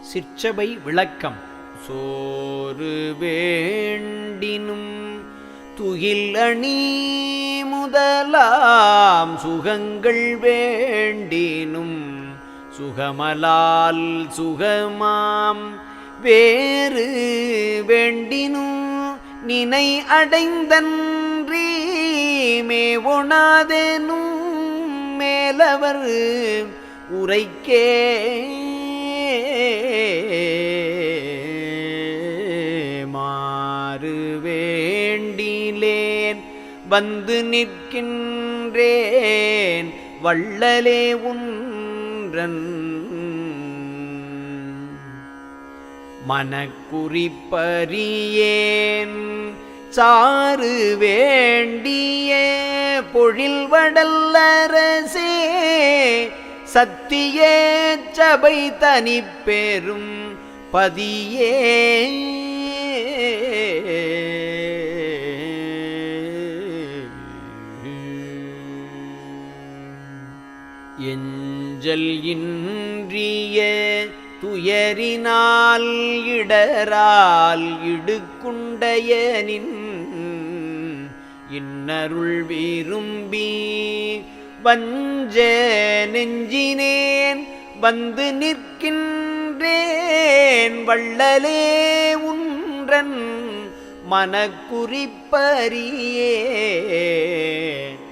சிற்றபை விளக்கம். சோறு வேண்டினும் துயில் அணி முதலாம் சுகங்கள் வேண்டினும் சுகமலால் சுகமாம். வேறு வேண்டினும் நினை அடைந்தன்றி மேவொணாதேனும் மேலவர் உரைக்கே வேண்டிலேன் வந்து நிற்கின்றேன் வள்ளலே உன்றன். மனக்குறிப்பறியேன் சாறு வேண்டிய பொழில் வடல்லரசே சத்திய சபை தனி பெரும் பதியே. எஞ்சல் இன்றிய துயரினால் இடரால் இடுக்குண்டயனின் இன்னருள் விரும்பி வஞ்ச நெஞ்சினேன் வந்து நிற்கின்றேன் வள்ளலே உன்றன் மனக்குறிப்பறியே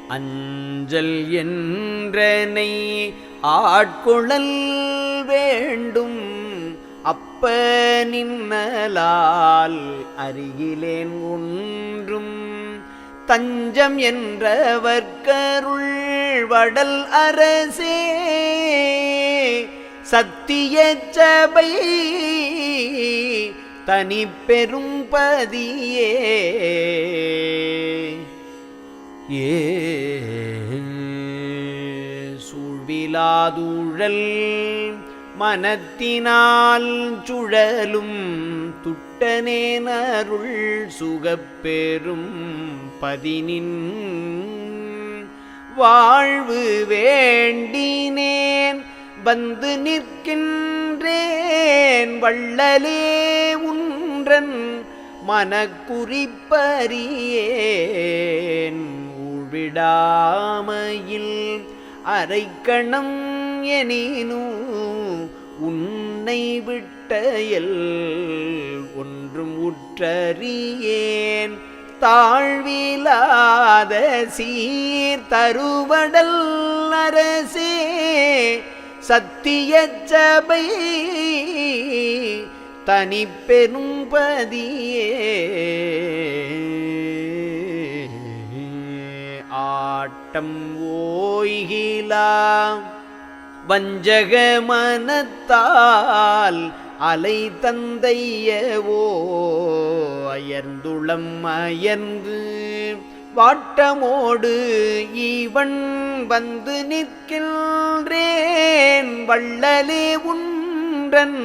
அஞ்சல் என்றனை ஆட்குழல் வேண்டும். அப்ப நின்னலால் அருகிலேன் ஒன்றும். தஞ்சம் என்றவர்கருள் வடல் அரசே. சத்திய சபை தனி பெரும் பதியே. ஏ மனத்தினால் சுழலும் துட்டனேனருள் சுகப்பெரும் பதினின் வாழ்வு வேண்டினேன் வந்து நிற்கின்றேன் வள்ளலே உன்றன் மனக்குறிப்பறியேன் விடாமையில் அரைக்கணம் எனினு உன்னை விட்டயல் ஒன்றும் உற்றறியேன். தாழ்விலாத சீர் தருவடல் அரசே சத்திய சபை தனி பெரும் வட்டம் ஓய்கிலா. வஞ்சக மனத்தால் அலை தந்தையவோ அயர்ந்துளம் அயர்ந்து வாட்டமோடு ஈவன் வந்து நிற்கின்றேன் வள்ளலே உன்றன்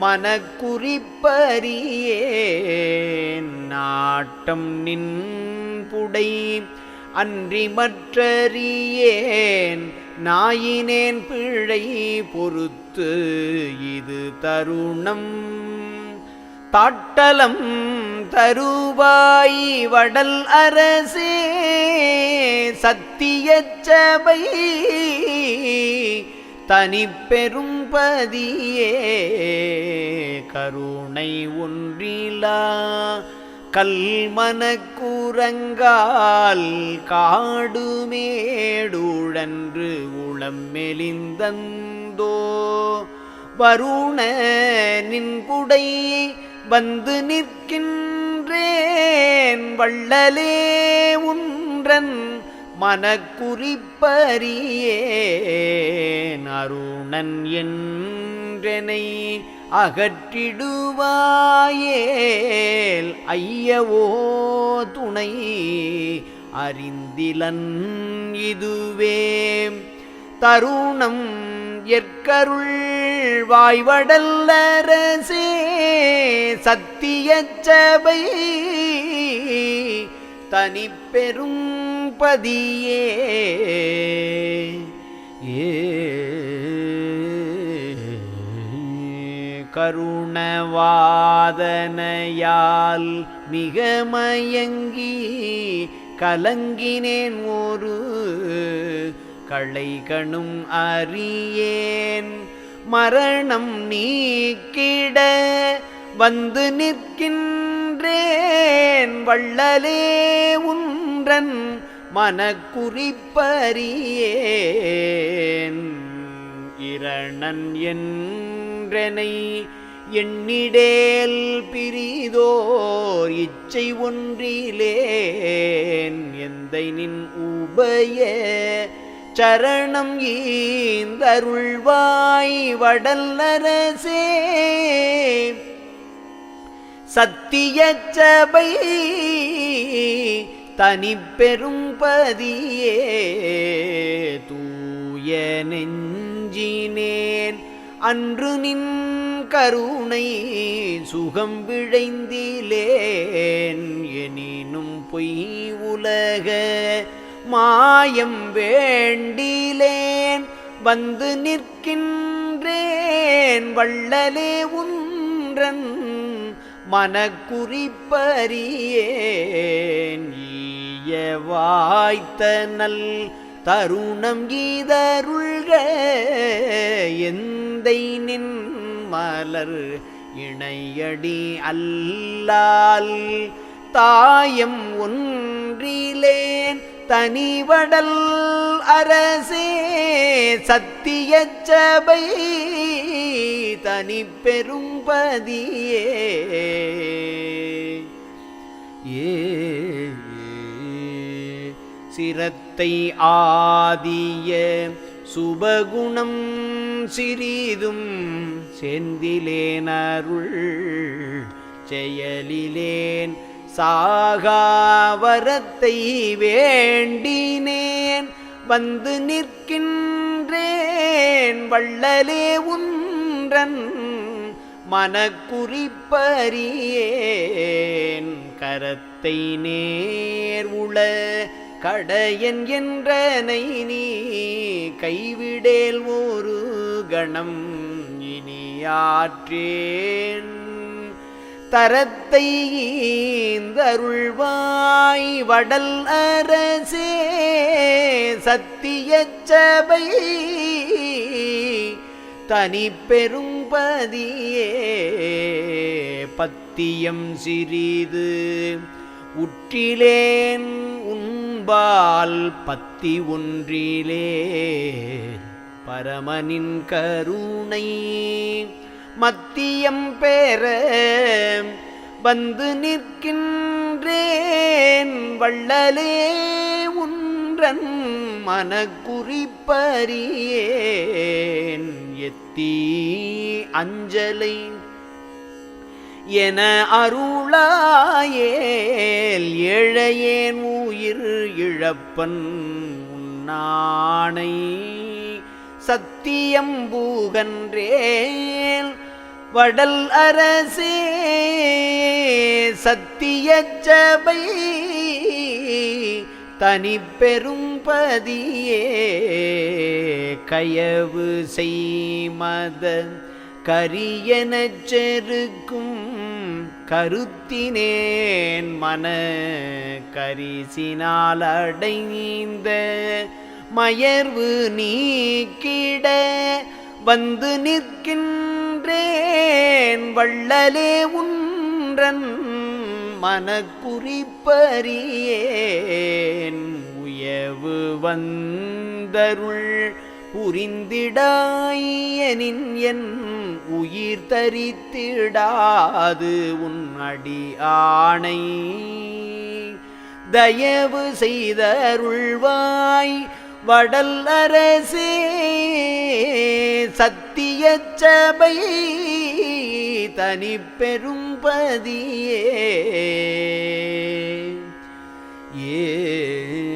மனக்குறிப்பறியேன். நாட்டம் நின் புடை அன்றி மற்றறியேன் நாயினேன் பிழை பொறுத்து இது தருணம். தாட்டலம் தருவாய் வடல் அரசே சத்திய சபை தனி பெரும் பதியே கருணை ஒன்றிலா கல்மனக்குரங்கால் காடுமேடுழன்று உளம் மெலிந்தந்தோ வருண நின்குடை வந்து நிற்கின்றேன் வள்ளலே உன்றன் மனக்குறிப்பறியே அருணன் என்றனை அகற்றிடுவாயேல் ஐயவோ துணை அறிந்திலன் இதுவே. தருணம் எற்கருள் வாய்வடல்லரசே சத்திய சபை தனி பதியே. ஏ கருணவாதனையால் மிக மயங்கி கலங்கினேன் ஒரு களைகணும் அறியேன். மரணம் நீக்கிட வந்து நிற்கின்றேன். வள்ளலே உன்றன் மனக்குறிப்பறியேன். இரணன் என் என்றனை எண்ணிடேல் பிரிதோர் இச்சை ஒன்றிலேன் எந்த நின் உபய சரணம் ஈந்தருள்வாய் வடல்லரசே சத்திய சபை தனி பெரும்பதியே தூய நெஞ்சினேன் அன்று நின் கருணை சுகம் விழைந்திலேன் எனினும் பொய் உலக மாயம் வேண்டிலேன் வந்து நிற்கின்றேன் வள்ளலே உன்றன் மனக்குறிப்பறியேன் ஈய வாய்த்த நல் தருணம் கீதருள்க. எந்தை நின் மலர் இணையடி அல்லால். தாயம் ஒன்றிலேன் தனிவடல் அரசே. சத்திய சபை தனி பெரும்பதியே ஏ சிரத் சித்தை ஆதிய சுபகுணம் சிறிதும் செந்திலேனருள் செயலிலேன் சாகாவரத்தை வேண்டினேன். வந்து நிற்கின்றேன் வள்ளலே உன்றன். மனக்குறிப்பறியேன் கரத்தை நேர் உள கடையன் என்றனை நீ கைவிடேல் ஒரு கணம் இனியாற்றேன். தரத்தை ஈந்தருள்வாய் வடல் அரசே சத்திய சபை தனி பெரும்பதியே பத்தியம் சிறிது உற்றிலேன். அன்பால் பத்தி ஒன்றிலே பரமனின் கருணை மத்தியம் பெற வந்து நிற்கின்றேன் வள்ளலே உன்றன் மனக்குறிப்பறியேன். எத்தி அஞ்சலை என அருளாயேல் ஏழையேன் உயிர் இழப்பன் உன்னானை. சத்தியம் பூகன்றேல் வடல் அரசே சத்திய சபை தனி பெரும்பதியே கயவு செய்மதன் கரியனச்செருக்கும் கருத்தினேன் மன கரிசினால் அடைந்த மயர்வு நீக்கிட வந்து நிற்கின்றேன். வள்ளலே உன்றன் மனக்குறிப்பறியேன். உயவு வந்தருள் புரிந்திடாயனின் என் உயிர் தரித்திடாது உன் அடி ஆணை. தயவு செய்தருள்வாய் வடல் அரசே சத்திய தனி பெரும்பதியே ஏ